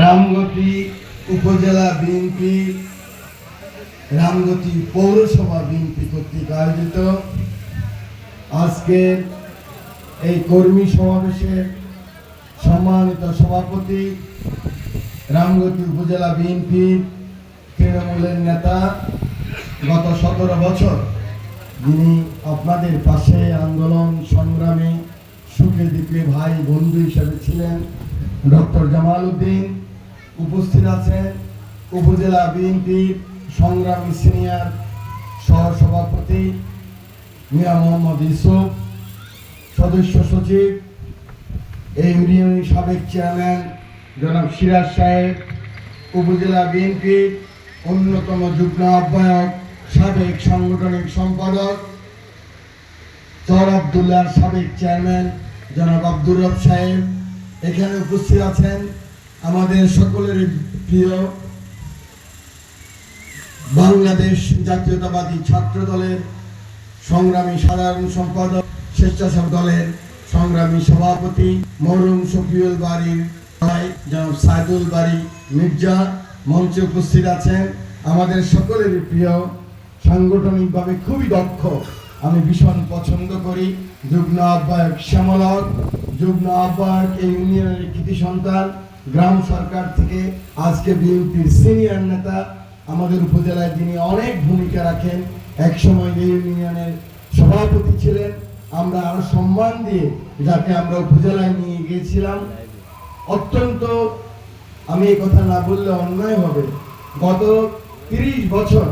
রামগতি উপজেলা বিএনপি, রামগতি পৌরসভা বিএনপি কর্তৃক আয়োজিত আজকের এই কর্মী সমাবেশের সম্মানিত সভাপতি রামগতি উপজেলা বিএনপির তৃণমূলের নেতা গত সতেরো বছর যিনি আপনাদের পাশে আন্দোলন সংগ্রামে সুখে দুঃখে ভাই বন্ধু হিসেবে ছিলেন ডক্টর জামাল উদ্দিন। উপস্থিত আছেন উপজেলা বিএনপির সংগ্রামী সিনিয়র সহসভাপতি মিয়া মোহাম্মদ ইউসুফ, সদস্য সচিব, এই ইউনিয়নের সাবেক চেয়ারম্যান জনাব সিরাজ সাহেব, উপজেলা বিএনপির অন্যতম যুগ্ম আহ্বায়ক, সাবেক সাংগঠনিক সম্পাদক, চর আবদুল্লাহর সাবেক চেয়ারম্যান জনাব আব্দুর রব সাহেব। এখানে উপস্থিত আছেন আমাদের সকলের প্রিয় বাংলাদেশ জাতীয়তাবাদী ছাত্র দলের সংগ্রামী সাধারণ সম্পাদক, স্বেচ্ছাসেবক দলের সংগ্রামী সভাপতি মরুম শফিউল বাড়ির ভাই জনাব সাইদুল বাড়ি মির্জা মঞ্চে উপস্থিত আছেন। আমাদের সকলের প্রিয়, সাংগঠনিকভাবে খুবই দক্ষ, আমি ভীষণ পছন্দ করি যুগ্ম আহ্বায়ক শ্যামল হক যুগ্ম আহ্বায়ক এই ইউনিয়নের কৃতি সন্তান। গ্রাম সরকার থেকে আজকে বিএনপির সিনিয়র নেতা আমাদের উপজেলায় যিনি অনেক ভূমিকা রাখেন। একসময় এই ইউনিয়নের সভাপতি ছিলেন। আমরা আরও সম্মান দিয়ে যাকে আমরা উপজেলায় নিয়ে গিয়েছিলাম। অত্যন্ত, আমি এই কথা না বললে অন্যায় হবে। গত তিরিশ বছর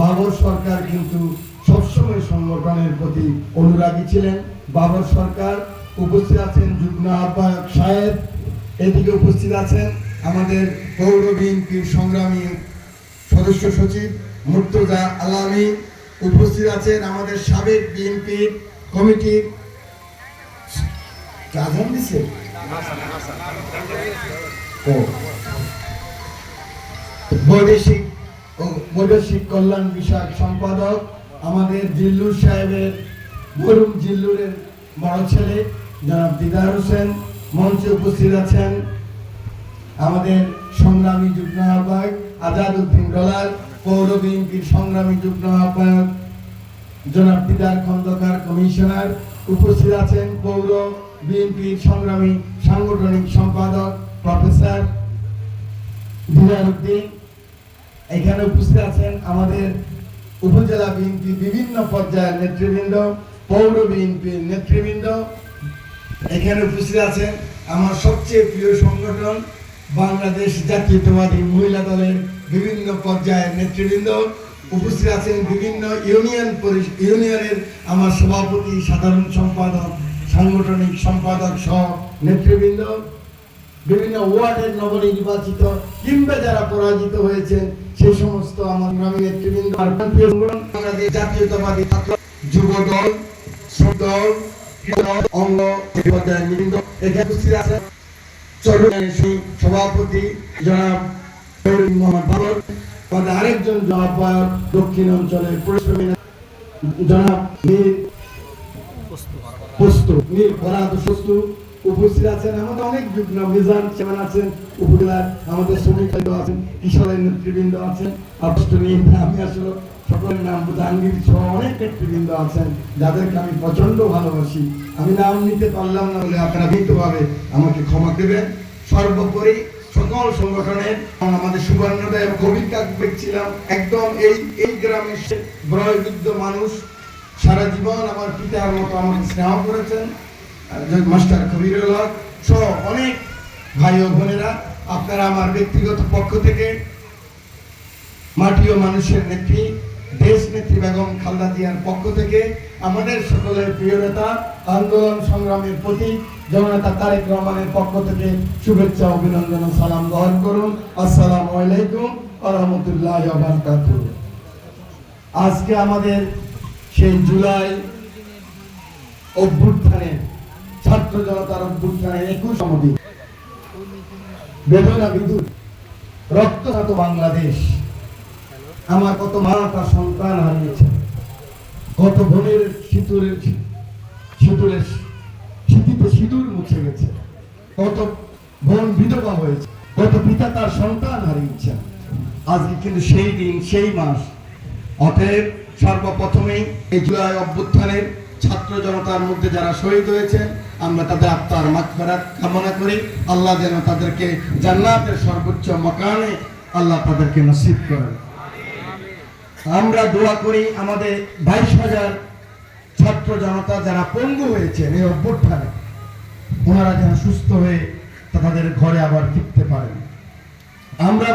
বাবর সরকার কিন্তু সবসময় সংগঠনের প্রতি অনুরাগী ছিলেন। বাবর সরকার উপস্থিত আছেন যুগ্ম আহ্বায়ক সাহেব। এদিকে উপস্থিত আছেন আমাদের পৌর বিএনপির সংগ্রামী সদস্য সচিব মুর্তজা আলামী। উপস্থিত আছেন আমাদের সাবেক বিএনপির কমিটির আজান দিছে? বৈদেশিক বৈদেশিক কল্যাণ বিষয়ক সম্পাদক আমাদের জিল্লুর সাহেবের, মরুম জিল্লুরের বড় ছেলে, জনাব দিদার হোসেন। মঞ্চে উপস্থিত আছেন আমাদের সংগ্রামী যুগ্ম আহ্বায়ক আজাদ উদ্দিন ডলার, পৌর বিএনপির সংগ্রামী যুগ্ম আহ্বায়ক জনাব দিদার খন্দকার কমিশনার। উপস্থিত আছেন পৌর বিএনপির সংগ্রামী সাংগঠনিক সম্পাদক প্রফেসর দিদার উদ্দিন। এখানে উপস্থিত আছেন আমাদের উপজেলা বিএনপি বিভিন্ন পর্যায়ের নেতৃবৃন্দ, পৌর বিএনপির নেতৃবৃন্দ এখানে উপস্থিত আছেন আমার সবচেয়ে প্রিয় সংগঠন বাংলাদেশ জাতীয়তাবাদী মহিলা দলের বিভিন্ন পর্যায়ের নেতৃবৃন্দ। উপস্থিত আছেন বিভিন্ন ইউনিয়ন ইউনিয়নের আমার সভাপতি সাধারণ সম্পাদক সাংগঠনিক সম্পাদক সহ নেতৃবৃন্দ। বিভিন্ন ওয়ার্ডের নবনির্বাচিত কিংবা যারা পরাজিত হয়েছেন সেই সমস্ত আমার গ্রামীণ নেতৃবৃন্দ। বাংলাদেশ জাতীয়তাবাদী ছাত্র যুব দল দল, অঙ্গ সভাপতি জনাব মোহাম্মদ বাবর আরেকজন আহ্বায়ক দক্ষিণ অঞ্চলের পরিশ্রমী জনাব মীর পোস্ত মীর ফরাদ পোস্ত উপস্থিত আছেন, আমাদের অনেক যুগ্ম চেয়ারম্যান আছেন, উপজেলার আমাদের শ্রমিক আছেন, কিশোরের নেতৃবৃন্দ আছেন আমি আসলে সকলের নাম জাহাঙ্গীর সহ অনেক নেতৃবৃন্দ আছেন, যাদেরকে আমি প্রচণ্ড ভালোবাসি। আমি নাম নিতে পারলাম না বলে আপনারা ভীতভাবে আমাকে ক্ষমা দেবেন। সর্বোপরি সকল সংগঠনের এবং আমাদের সুবর্ণদয় কবি কাকবেগ দেখছিলাম একদম এই এই গ্রামের বয়োবৃদ্ধ মানুষ, সারা জীবন আমার পিতার মতো আমাকে স্নেহ করেছেন। মাস্টার কবিরুল হক সহ অনেক ভাই ও বোনেরা, আপনারা আমার ব্যক্তিগত পক্ষ থেকে মাটি ও মানুষের নেত্রী, দেশ নেত্রী বেগম খালদা জিয়ার পক্ষ থেকে আমাদের সকলের প্রিয় নেতা, আন্দোলন সংগ্রামের প্রতীক, জননেতা তারেক রহমানের পক্ষ থেকে শুভেচ্ছা, অভিনন্দন ও সালাম গ্রহণ করুন। আসসালামু আলাইকুম ওয়া রাহমাতুল্লাহি ওয়া বারাকাতুহু। আজকে আমাদের সেই জুলাই অভ্যুত্থানের ছাত্র জনতার অভ্যুত্থানের একুশ দিন। বেদনা বিদুর রক্তসাত বাংলাদেশ। আমার কত মা তার সন্তান হারিয়েছে। কত বোনের সিঁদুরের সিঁদুরের স্মৃতিতে সিঁদুর মুছে গেছে। কত বোন বিধবা হয়েছে। কত পিতা তার সন্তান হারিয়েছেন আজকে কিন্তু সেই দিন, সেই মাস। অতএব সর্বপ্রথমেই এই জুলাই অভ্যুত্থানের ছাত্র জনতার মধ্যে যারা শহীদ হয়েছেন আমরা তাদের আত্মার মাগফিরাত কামনা করি। আল্লাহ যেন তাদেরকে জান্নাতের সর্বোচ্চ মকানে আল্লাহ তাদেরকে নসিব করেন। আমরা দোয়া করি আমাদের বাইশ হাজার ছাত্র জনতা যারা পঙ্গু হয়েছেন এই অভ্যুত্থানে, ওনারা যেন সুস্থ হয়ে তাদের ঘরে আবার ফিরতে পারেন। আমরা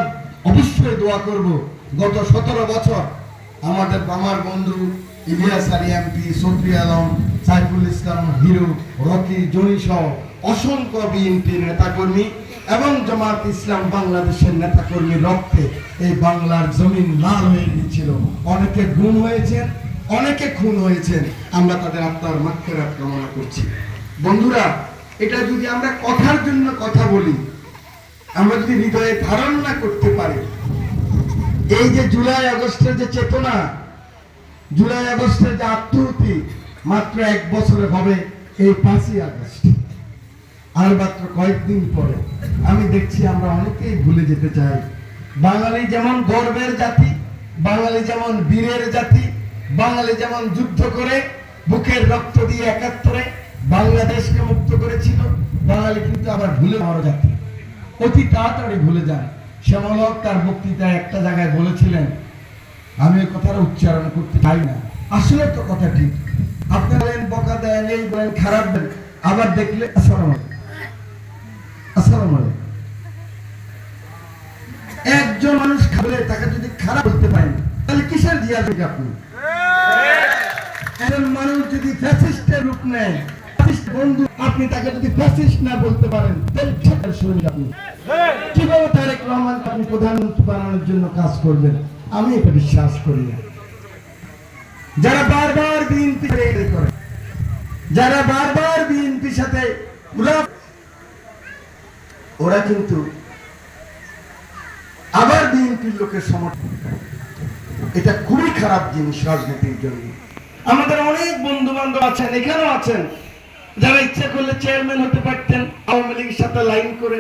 অবশ্যই দোয়া করব, গত সতেরো বছর আমাদের আমার বন্ধু Ilias Ali MP Sofri Alam, Saiful Islam, Hero, Rocky Johnny সহ অসংখ্য বিএনপি নেতাকর্মী এবং জামাত ইসলাম বাংলাদেশের নেতাকর্মী রক্তে এই বাংলার জমিন লাল হয়ে গিয়েছিল। অনেকে গুম হয়েছেন, অনেকে খুন হয়েছেন। আমরা তাদের আত্মার মাক্ষেরাত কামনা করছি। বন্ধুরা, এটা যদি আমরা কথার জন্য কথা বলি, আমরা যদি হৃদয়ে ধারণ না করতে পারি, এই যে জুলাই আগস্টের যে চেতনা জুলাই আগস্টের যে আত্মহতি মাত্র এক বছরে হবে এই পাঁচই আগস্ট। আর মাত্র কয়েকদিন পরে আমি দেখছি আমরা অনেকেই ভুলে যেতে চাই। বাঙালি যেমন গর্বের জাতি, বাঙালি যেমন বীরের জাতি, বাঙালি যেমন যুদ্ধ করে, বুকের রক্ত দিয়ে একাত্তরে বাংলাদেশকে মুক্ত করেছিল, বাঙালি কিন্তু আবার ভুলে যাওয়ার জাতি। অতি তাড়াতাড়ি ভুলে যান। শ্যামলক তার বক্তৃতায় একটা জায়গায় বলেছিলেন আমি ওই কথাটা উচ্চারণ করতে চাই না। আসলে তো কথা ঠিক। আপনি বলেন, বকা দেন, এই বলেন, খারাপ দেন, আবার দেখলে আসসালাম আসসালাম একজন মানুষ খাবলে তাকে যদি খারাপ বলতে পারেন, তাহলে কিসের জিয়া থেকে আপনি? একজন মানুষ যদি ফ্যাসিস্টের রূপ নেয় বন্ধু, আপনি তাকে যদি ফ্যাসিস্ট না বলতে পারেন, তাহলে ঠিক আপনি। কীভাবে তারেক রহমান আপনি প্রধানমন্ত্রী বানানোর জন্য কাজ করবেন? আমি এটা বিশ্বাস করি না। যারা বারবার বিএনপি করে, যারা বারবার বিএনপির সাথে ওরা কিন্তু আবার বিএনপির লোকের সমর্থন এটা খুবই খারাপ জিনিস রাজনীতির জন্য। আমাদের অনেক বন্ধু বান্ধব আছেন, এখানেও আছেন, যারা ইচ্ছা করলে চেয়ারম্যান হতে পারতেন, আওয়ামী লীগের সাথে লাইন করে,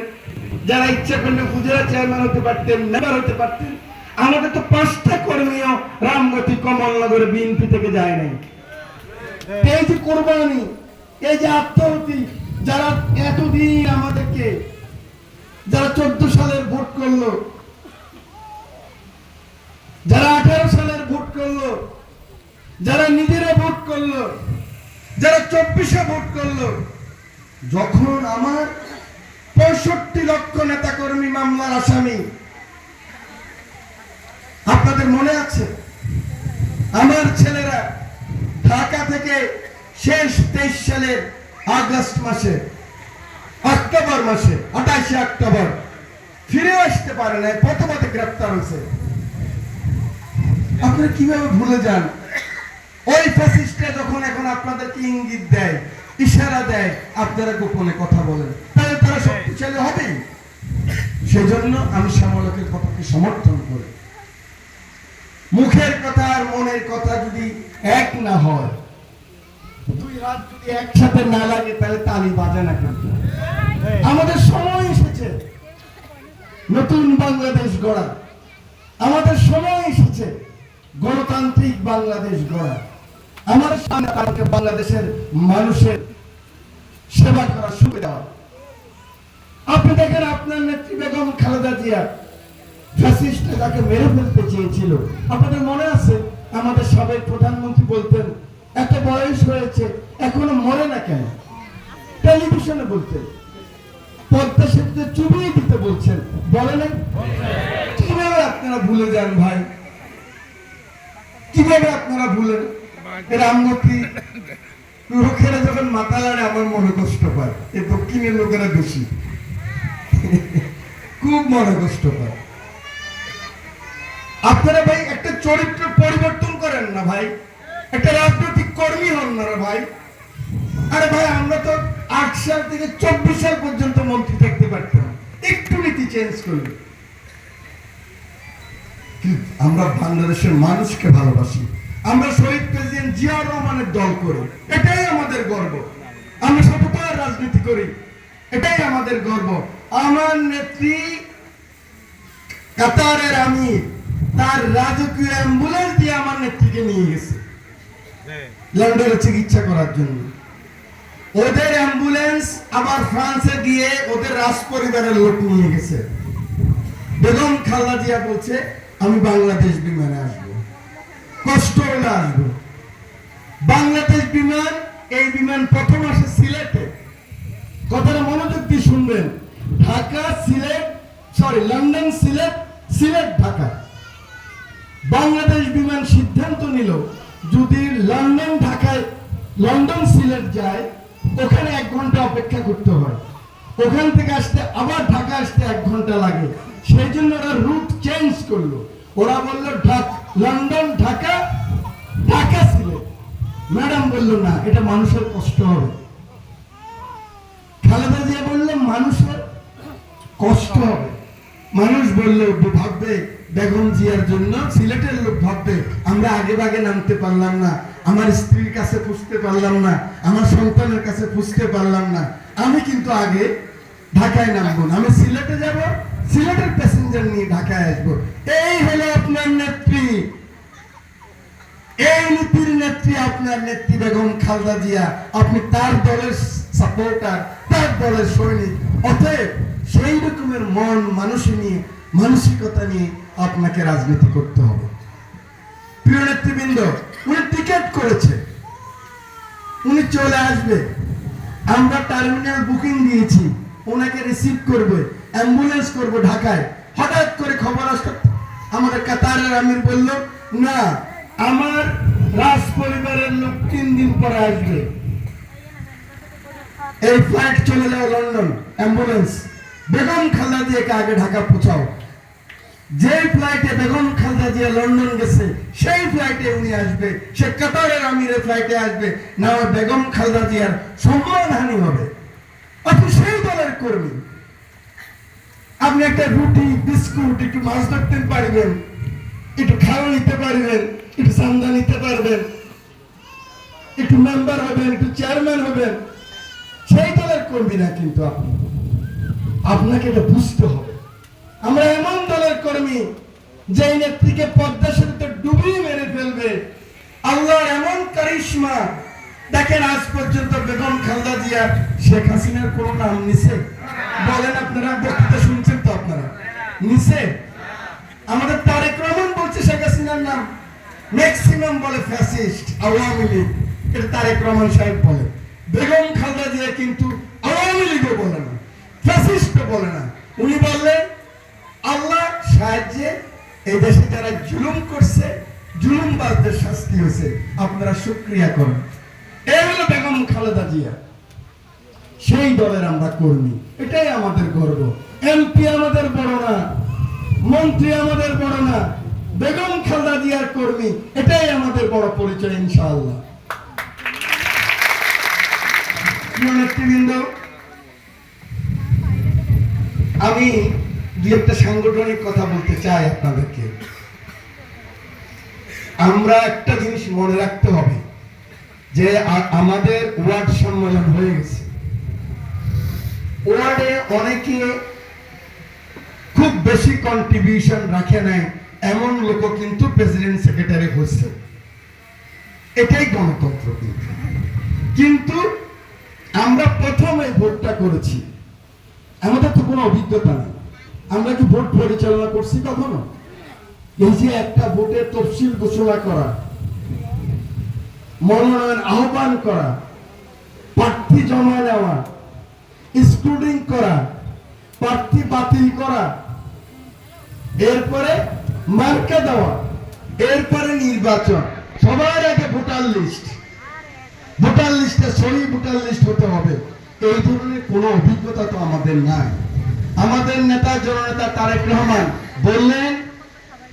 যারা ইচ্ছা করলে গুজরাট চেয়ারম্যান হতে পারতেন মেম্বার হতে পারতেন আমাদের তো পাঁচটা কর্মীও রামগতি কমলনগরে বিএনপি থেকে যায় নাই। এই যে কোরবানি, এই যে আত্মহতি যারা এতদিন আমাদেরকে, যারা চোদ্দ সালের ভোট করল, যারা আঠারো সালের ভোট করল, যারা নিজেরা ভোট করল, যারা চব্বিশে ভোট করল, যখন আমার পঁয়ষট্টি লক্ষ নেতা কর্মী মামলার আসামি আপনাদের মনে আছে? আমার ছেলেরা ঢাকা থেকে শেষ তেইশ সালের আগস্ট মাসে, অক্টোবর মাসে, আঠাশে অক্টোবর ফিরে আসতে পারে না প্রথমতে গ্রেপ্তার হয়েছে। আপনারা কীভাবে ভুলে যান? ওই ফ্যাসিস্টে যখন এখন আপনাদেরকে ইঙ্গিত দেয়, ইশারা দেয়, আপনারা গোপনে কথা বলেন। তাহলে তারা শক্তিশালী হবেই। সেজন্য আমি শ্যামলকের কথাকে সমর্থন করি। মুখের কথা আর মনের কথা যদি এক না হয়, দুই হাত যদি একসাথে না লাগে, তাহলে তালি বাজে না কিন্তু। আমাদের সময় এসেছে। নতুন বাংলাদেশ গড়া। আমাদের সময় এসেছে। গণতান্ত্রিক বাংলাদেশ গড়া। আমার সামনে বাংলাদেশের মানুষের সেবা করার সুবিধা আপনি দেখেন আপনার নেত্রী বেগম খালেদা জিয়া তাকে মেরে ফেলতে চেয়েছিল। আপনাদের মনে আছে? আমাদের সাবেক প্রধানমন্ত্রী বলতেন, এত বয়স হয়েছে, এখনও মরে না কেন? টেলিভিশনে বলতেন, পদ্মা সেতুতে চুবিয়ে দিতে বলছেন। বলে কীভাবে আপনারা ভুলে যান ভাই? কীভাবে আপনারা ভুলেন? রামমূর্তি লোকেরা যখন মাথা লাড়ে আমার মনে কষ্ট পায় এই দক্ষিণের লোকেরা বেশি। খুব মনে কষ্ট পায় আপনারা ভাই একটা চরিত্র পরিবর্তন করেন না ভাই। একটা রাজনৈতিক কর্মী হন না ভাই। আরে ভাই, আমরা তো আট সাল থেকে চব্বিশ সাল পর্যন্ত মন্ত্রী থাকতে পারতাম। একটু নীতি চেঞ্জ কিন্তু আমরা বাংলাদেশের মানুষকে ভালোবাসি। আমরা শহীদ প্রেসিডেন্ট জিয়াউর রহমানের দল করি। এটাই আমাদের গর্ব। আমরা সততার রাজনীতি করি। এটাই আমাদের গর্ব। আমার নেত্রী কাতারের আমির। তার রাজকীয় অ্যাম্বুলেন্স দিয়ে আমার নেত্রীকে নিয়ে গেছে। লন্ডনে চিকিৎসা করার জন্য। ওদের অ্যাম্বুলেন্স আবার ফ্রান্সে গিয়ে ওদের রাজ পরিবারের লোক নিয়ে গেছে। বেগম খালেদা জিয়া বলছে, আমি বাংলাদেশ বিমানে আসব। কষ্ট হলে আসব। বাংলাদেশ বিমান, এই বিমান প্রথম আসে সিলেটে। কথাটা মনোযোগ দিয়ে শুনবেন। Dhaka, Sylhet sorry London, Sylhet Sylhet, Dhaka. Bangladesh Biman সিদ্ধান্ত নিল, যদি লন্ডন ঢাকায়, লন্ডন সিলেট যায়, ওখানে এক ঘণ্টা অপেক্ষা করতে হয়। ওখান থেকে আসতে, আবার ঢাকা আসতে এক ঘণ্টা লাগে। সেই জন্য ওরা রুট চেঞ্জ করল। ওরা বলল লন্ডন, ঢাকা ঢাকা, সিলেট। ম্যাডাম বলল, না, এটা মানুষের কষ্ট হবে। খালেদা জিয়া বলল, মানুষের কষ্ট হবে। মানুষ বলল ভাববে বেগম জিয়ার জন্য সিলেটের লোক ভাববে, আমরা আগে ভাগে নামতে পারলাম না, আমার স্ত্রীর কাছে পুষতে পারলাম না, আমার সন্তানের কাছে পুষতে পারলাম না। আমি কিন্তু আগে ঢাকায় নামবো না, আমি সিলেটে যাব, সিলেটের প্যাসেঞ্জার নিয়ে ঢাকায় আসব। এই হলো আপনার নেত্রী। এই নীতির নেত্রী আপনার নেত্রী বেগম খালদা জিয়া। আপনি তার দলের সাপোর্টার তার দলের সৈনিক। অতএব সেই রকমের মন, মানুষ নিয়ে, মানসিকতা নিয়ে আপনাকে রাজনীতি করতে হবে। প্রিয় নেতৃবৃন্দ, উনি টিকেট করেছে। উনি চলে আসবে। আমরা টার্মিনাল বুকিং দিয়েছি। ওনাকে রিসিভ করবে, অ্যাম্বুলেন্স করব ঢাকায়। হঠাৎ করে খবর আসলো, আমাদের কাতারের আমির বলল, না, আমার রাজ পরিবারের লোক তিন দিন পরে আসবে। এই ফ্লাইট চলে যাও লন্ডন, অ্যাম্বুলেন্স। বেগম খালা দিয়ে আগে ঢাকা পৌঁছাও। যে ফ্লাইটে বেগম খালদা জিয়া লন্ডন গেছে, সেই ফ্লাইটে উনি আসবে, সে কাতারের আমিরের ফ্লাইটে আসবে, না হয় বেগম খালদা জিয়ার সম্মানহানি হবে। আপনি সেই দলের কর্মী। আপনি একটা রুটি, বিস্কুট, একটু মাছ ধরতে পারবেন, একটু খাওয়া নিতে পারবেন, একটু চান্দা নিতে পারবেন, একটু মেম্বার হবেন, একটু চেয়ারম্যান হবেন, সেই দলের কর্মী না কিন্তু আপনি। আপনাকে এটা বুঝতে হবে। আমরা এমন দলের কর্মী যে নেত্রীকে পদ্মা সেতুতে ডুবিয়ে মেরে ফেলবে। আল্লাহর এমন কারিশমা। দেখেন, আজ পর্যন্ত বেগম খালদা জিয়া শেখ হাসিনার কোন নাম নিছে? বলেন আপনারা, বক্তৃতা শুনছেন তো আপনারা? নিছে? আমাদের তারেক রহমান বলছে শেখ হাসিনার নাম। ম্যাক্সিমাম বলে ফ্যাসিস্ট, আওয়ামী লীগ। এটা তারেক রহমান সাহেব বলে। বেগম খালদা জিয়া কিন্তু আওয়ামী লীগও বলে না ফ্যাসিস্ট বলে না। উনি বললেন সাহায্যে এই দেশে যারা জুলুম করছে, জুলুমবাজদের শাস্তি হয়েছে। আপনারা শুক্রিয়া করেন। এই হলো বেগম খালেদা জিয়া। সেই দলের আমরা কর্মী। এটাই আমাদের গর্ব। এমপি আমাদের বড় না, মন্ত্রী আমাদের বড় না, বেগম খালেদা জিয়ার কর্মী। এটাই আমাদের বড় পরিচয়, ইনশাআল্লাহ। নেতৃবৃন্দ, আমি দু একটা সাংগঠনিক কথা বলতে চাই আপনাদেরকে। আমরা একটা জিনিস মনে রাখতে হবে, যে আমাদের ওয়ার্ড সম্মেলন হয়ে গেছে। ওয়ার্ডে অনেকে খুব বেশি কন্ট্রিবিউশন রাখে নাই, এমন লোক কিন্তু প্রেসিডেন্ট সেক্রেটারি হচ্ছে। এটাই গণতন্ত্র কিন্তু আমরা প্রথম ভোটটা করেছি। আমাদের তো কোনো অভিজ্ঞতা নেই। আমরা কি ভোট পরিচালনা করছি কখনো? এই যে একটা ভোটের তফসিল ঘোষণা করা, মনোনয়ন আহ্বান করা, প্রার্থী জমা নেওয়া স্ক্রুটিং করা, প্রার্থী বাতিল করা, এরপরে মার্কা দেওয়া, এরপরে নির্বাচন, সবার আগে ভোটার লিস্ট। ভোটার লিস্টে সহি ভোটার লিস্ট হতে হবে। এই ধরনের কোনো অভিজ্ঞতা তো আমাদের নাই। আমাদের নেতা, জননেতা তারেক রহমান বললেন,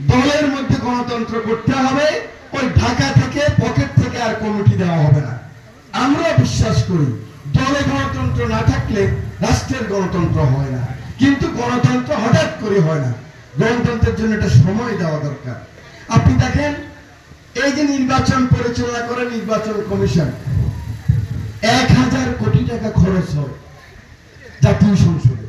দলের মধ্যে গণতন্ত্র করতে হবে, ওই ঢাকা থেকে, পকেট থেকে আর কমিটি দেওয়া হবে না। আমরা বিশ্বাস করি, দলে গণতন্ত্র না থাকলে রাষ্ট্রের গণতন্ত্র হয় না। কিন্তু গণতন্ত্র হঠাৎ করে হয় না। গণতন্ত্রের জন্য একটা সময় দেওয়া দরকার। আপনি দেখেন, এই যে নির্বাচন পরিচালনা করে নির্বাচন কমিশন, এক হাজার কোটি টাকা খরচ হয় জাতীয় সংসদে।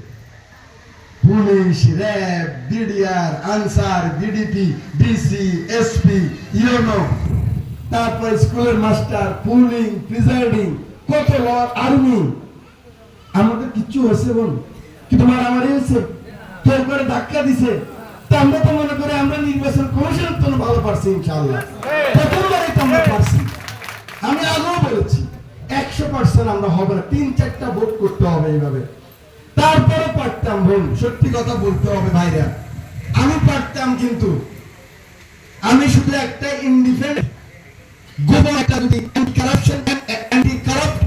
Police RAB BDR Ansar VDP DC SP UNO তারপর স্কুলের মাস্টার পুলিং প্রিজাইডিং কত ল আর্মি আমাদের কিচ্ছু হয়েছে বল। কি তোমার আমার হয়েছে। কেউ করে ধাক্কা দিছে। তা আমরা তো মনে করি আমরা নির্বাচন কমিশনের জন্য ভালো পারছি ইনশাআল্লাহ। প্রথমবারই তো আমরা পারছি। আমি আগেও বলেছি, একশো পার্সেন্ট আমরা হবে না। তিন চারটা ভোট করতে হবে এইভাবে। তারপরে পারতাম বোন সত্যি কথা বলতে হবে ভাইরা। আমি পারতাম কিন্তু। আমি শুধু একটা ইন্ডিপেন্ডেন্ট একটা যদি অ্যান্টি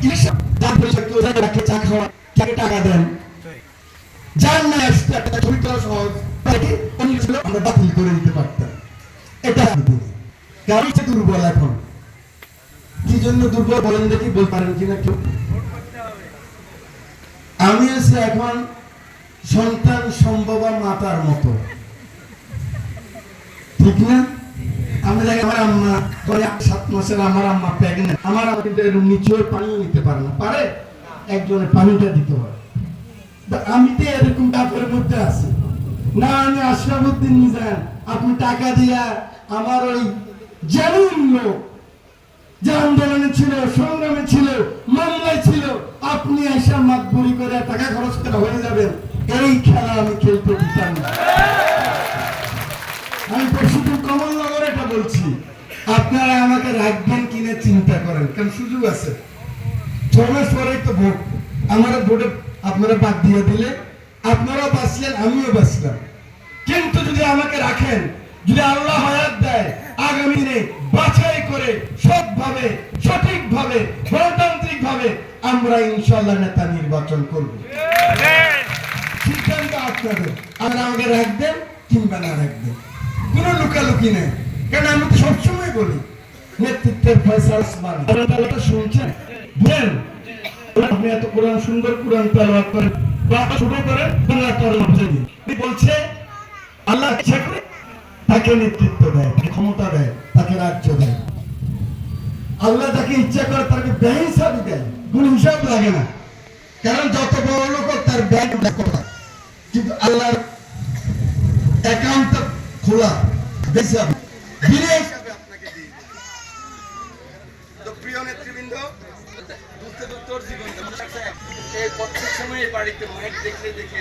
ইলেকশন তারপরে কেউ তাকে চা খাওয়া তাকে টাকা দেন। যার না আসতে একটা ছবি সহজ তাকে উনি ছিল আমরা বাতিল করে দিতে পারতাম। এটা কারণ দুর্বল এখন। কি জন্য দুর্বল বলেন দেখি, বলতে পারেন কিনা কেউ? আমি হচ্ছে এখন সন্তান সম্ভবা মাতার মতো। ঠিক না? আমি দেখি আমার আম্মা করে সাত মাসের আমার আম্মা প্রেগনেন্ট আমার আম্মা কিন্তু এরকম পানিও নিতে পারে না। পারে? একজনের পানিটা দিতে হয় আমি তো এরকম ব্যাপারের মধ্যে আছি। না, আমি আশরাফুদ্দিন মিজান। আপনি টাকা দিয়া আমার ওই জানুন লোক আন্দোলনে ছিল, সংগ্রামে ছিল মামলায় ছিল, আপনি এসে মাতবুরি করে টাকা খরচ করে হয়ে যাবেন। এই খেলা আমি খেলতে দিতাম আমি শুধু কমলনগর এটা বলছি। আপনারা আমাকে রাখবেন কিনা চিন্তা করেন, কারণ সুযোগ আছে। ছ মাস তো ভোট। আমার ভোটে আপনারা বাদ দিয়ে দিলে, আপনারাও বাঁচলেন, আমিও বাঁচলাম। কিন্তু যদি আমাকে রাখেন, যদি আল্লাহ হায়াত দেয়, আগামী দিনে বাছাই করে সৎভাবে, সঠিকভাবে গণতান্ত্রিক ভাবে আমরা ইনশাল্লাহ নেতা নির্বাচন করব। সিদ্ধান্ত আপনাদের। আর আমাকে রাখবেন কিংবা না রাখবেন কোনো লুকালুকি নেই। কারণ আমি তো সবসময় বলি, নেতৃত্বের ফয়সাল আসমান। আপনারা তাহলে শুনছেন? বুঝলেন আপনি এত কোরআন সুন্দর কোরআন তেলাওয়াত করেন বাবা শুরু করেন, বাংলা তরল বলছে আল্লাহ ইচ্ছা করে তাকে নেতৃত্ব দেয়, তাকে ক্ষমতা দেয়, তাকে রাজ্য দেয়। আল্লাহ তাকে ইচ্ছা করে তাকে ব্যয় হিসাবে দেয়। কোন হিসাব লাগে না। কারণ যত বড় লোক তার ব্যাংক করা কিন্তু আল্লাহর অ্যাকাউন্টটা খোলা হিসাব তো প্রিয় নেতৃবৃন্দ এই প্রত্যেক সময় বাড়িতে মাইক দেখলে দেখে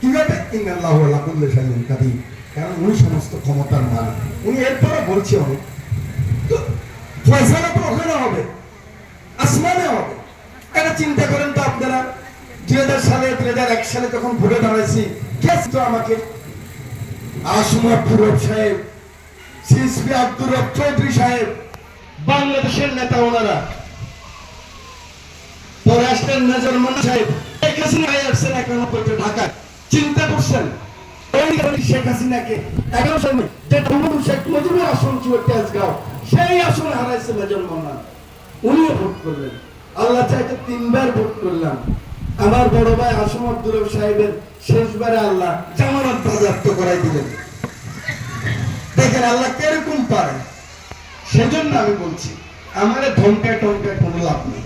কীভাবে ইন্নাল্লাহু আলা কুল্লি শাইইন কাদির? কারণ উনি সমস্ত ক্ষমতার মালিক। উনি এরপরে বলছে অনেক। তো ফয়সালা তো ওখানে হবে, আসমানে হবে। এটা চিন্তা করেন তো আপনারা? দুই হাজার সালে দুই হাজার এক সালে যখন ভোটে দাঁড়াইছি, কে তো আমাকে? আসমা পুরব সাহেব, সিএসপি আব্দুর রব চৌধুরী সাহেব, বাংলাদেশের নেতা ওনারা। পররাষ্ট্রের নজর মন্না সাহেব। আসছেন একানব্বই ঢাকায়। চিন্তা করছেন? শেখ হাসিনাকে এগারো সালে শেখ মুজিবুর আসন ছিল সেই আসনে হারাইছে নজর মন্না উনিও ভোট করলেন। আল্লাহ চাইতে তিনবার ভোট করলাম। আমার বড় ভাই আসম আব্দুর রব সাহেবের শেষবারে আল্লাহ জামানত বাজেয়াপ্ত করাই দিলেন। দেখেন আল্লাহ কীরকম পারে? সেজন্য আমি বলছি, আমার ধমকায় টমকায় কোনো লাভ নেই।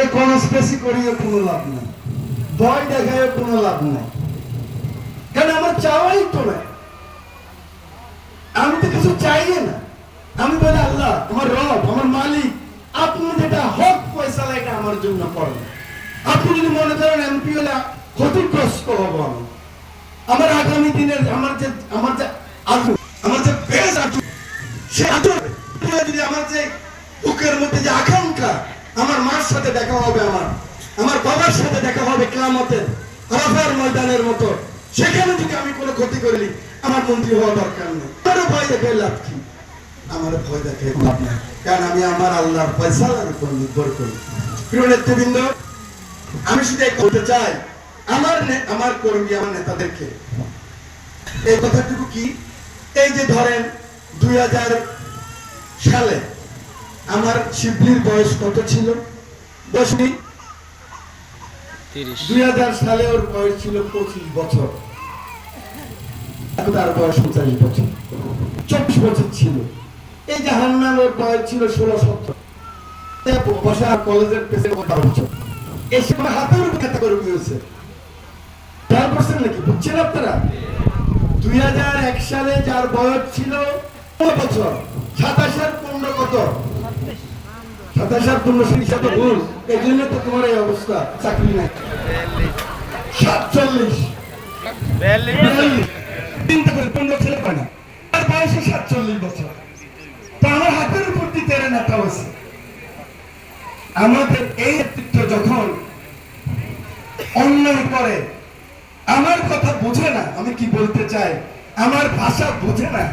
এ কনস্পেসি করিয়ে কোনো লাভ নেই। ভয় দেখায় কোনো লাভ নেই। কারণ আমার চাওয়াই তো নাই। আমি তো কিছু চাই না। আমি বলি, আল্লাহ, আমার রব, আমার মালিক, আপনি যেটা হক পয়সা এটা আমার জন্য করেন। আপনি যদি মনে করেন, এমপি হলে ক্ষতিগ্রস্ত হব আমি। আমার আগামী দিনের, আমার যে আমার যে আগুন আমার যে বেশ আগুন সে আগুন যদি আমার যে বুকের মধ্যে যে আকাঙ্ক্ষা, আমার মার সাথে দেখা হবে আমার। আমার বাবার সাথে দেখা হবে ক্লামতের আরাফার ময়দানের মতো। সেখানে যদি আমি কোনো ক্ষতি করি আমার মন্ত্রী হওয়া দরকার নেই। আমারও ভয় দেখে লাভ কি? আমার ভয় দেখে লাভ নেই। কারণ আমি আমার আল্লাহর ফয়সালার উপর নির্ভর করি। প্রিয় নেতৃবৃন্দ, আমি শুধু বলতে চাই, আমার নে- আমার কর্মী, আমার নেতাদেরকে। এই কথাটুকু কি? এই যে ধরেন, দুই হাজার সালে আমার শিবলির বয়স কত ছিল? দশ মিনিট সালে ওর বয়স ছিল পঁচিশ বছর। তার বয়স পঁচাশ বছর। চব্বিশ বছর ছিল। এই যে হান্নান ওর বয়স ছিল ষোলো সত্তর। বসা কলেজের পেছনে বারো বছর। এই সময় হাতের উপর খাতা করে হয়েছে খেয়াল করছেন নাকি? বুঝছেন আপনারা? দুই হাজার এক সালে যার বয়স ছিল বছর, সাতাশ আর পনেরো কত পনেরো হিসাবে ভুল। এই জন্য তো তোমার এই অবস্থা চাকরি নাই। সাতচল্লিশ। চিন্তা করে পনেরো ছেলে পায় না? তার বয়সে সাতচল্লিশ বছর। তো আমার হাতের উপর দিতে এরা নেতা হয়েছে। আমাদের এই নেতৃত্ব যখন অন্যায় করে আমার কথা বুঝে না আমি কি বলতে চাই? আমার ভাষা বুঝে না।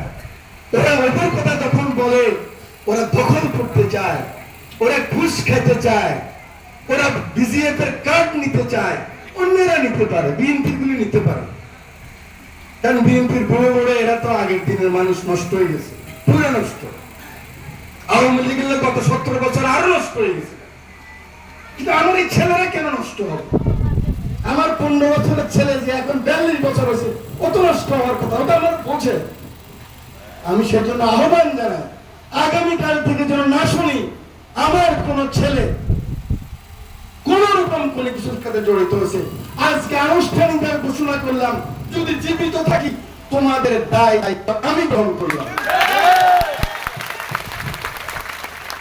ওরা ওদের কথা যখন বলে ওরা দখল করতে চায় ওরা ঘুষ খেতে চায়, ওরা বিজিএফ এর কার্ড নিতে চায়, অন্যরা নিতে পারে বিএনপি গুলি নিতে পারে। কারণ বিএনপির বুড়ো বুড়ো এরা তো আগের দিনের মানুষ, নষ্ট হয়ে গেছে, পুরো নষ্ট। আওয়ামী লীগের গত সতেরো বছর আরও নষ্ট হয়ে গেছে। কিন্তু আমার এই ছেলেরা কেন নষ্ট হবে? আমার পনেরো বছরের ছেলে যে এখন বিয়াল্লিশ বছর হয়েছে কত নষ্ট হওয়ার কথা, ওটা আমার বোঝে আমি সেজন্য আহ্বান জানাই, আগামীকাল থেকে যেন না শুনি আমার কোন ছেলে কোন রকম কোন কিছুর সাথে জড়িত হয়েছে। আজকে আনুষ্ঠানিকভাবে ঘোষণা করলাম, যদি জীবিত থাকি, তোমাদের দায় দায়িত্ব আমি গ্রহণ করলাম।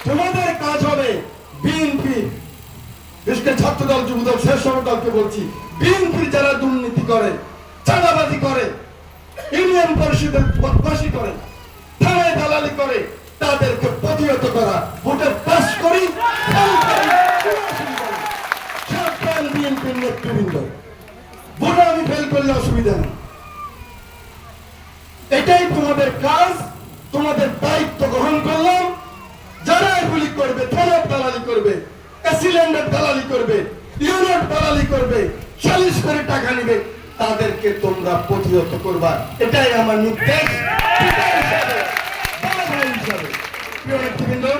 তোমাদের কাজ হবে বিএনপি করে ছাত্র দল যুব দল শেষ দলকে বলছি বিএনপির যারা দুর্নীতি করে, চাঁদাবাজি করে, ইউনিয়ন পরিষদের বদমাশি করে, থানায় দালালি করে তাদেরকে প্রতিহত করা, ভোটে পাস করি যারা এগুলি করবে দালালি করবে দালালি করবে দালালি করবে করে টাকা নিবে, তাদেরকে তোমরা প্রতিহত করবা। এটাই আমার নির্দেশ। পিতা